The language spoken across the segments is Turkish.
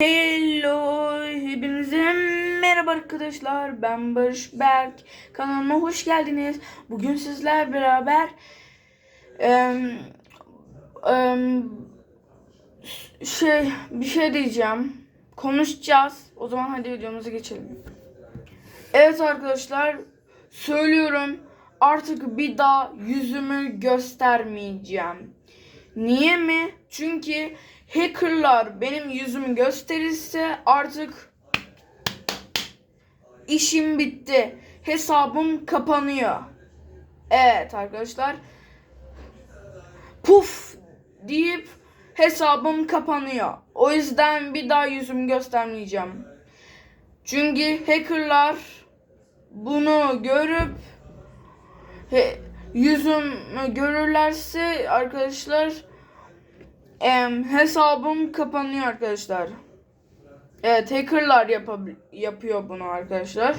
Hello, hepinize merhaba arkadaşlar. Ben Barış Berk. Kanalıma hoş geldiniz. Bugün sizler beraber em, em, şey bir şey diyeceğim. Konuşacağız. O zaman hadi videomuza geçelim. Evet arkadaşlar, söylüyorum. Artık bir daha yüzümü göstermeyeceğim. Niye mi? Çünkü hackerlar benim yüzümü gösterirse artık işim bitti. Hesabım kapanıyor. Evet arkadaşlar. Puf deyip hesabım kapanıyor. O yüzden bir daha yüzümü göstermeyeceğim. Çünkü hackerlar bunu görüp he, yüzümü görürlerse arkadaşlar em, hesabım kapanıyor arkadaşlar. Evet hackerlar yapıyor bunu arkadaşlar.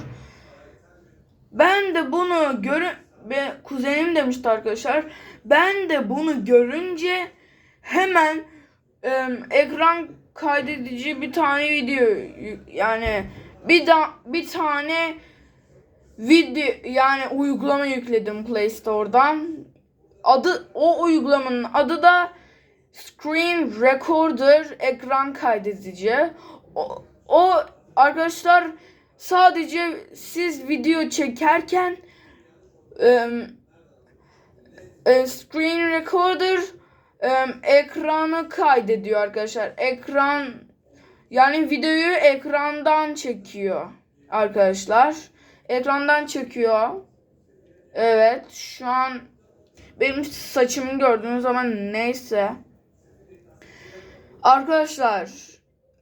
Ben de bunu görü ve kuzenim demişti arkadaşlar. Ben de bunu görünce hemen em, ekran kaydedici bir tane video yani bir da bir tane video yani uygulama yükledim Play Store'dan. Adı o uygulamanın adı da Screen Recorder ekran kaydedici. O, o arkadaşlar sadece siz video çekerken e, Screen Recorder em, ekranı kaydediyor arkadaşlar. Ekran yani videoyu ekrandan çekiyor arkadaşlar. Ekrandan çekiyor. Evet şu an benim saçımı gördüğünüz zaman neyse. Arkadaşlar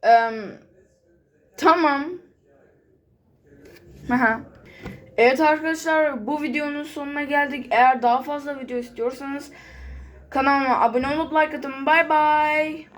em, tamam. Aha. Evet arkadaşlar bu videonun sonuna geldik. Eğer daha fazla video istiyorsanız kanalıma abone olup like atın. Bye bye.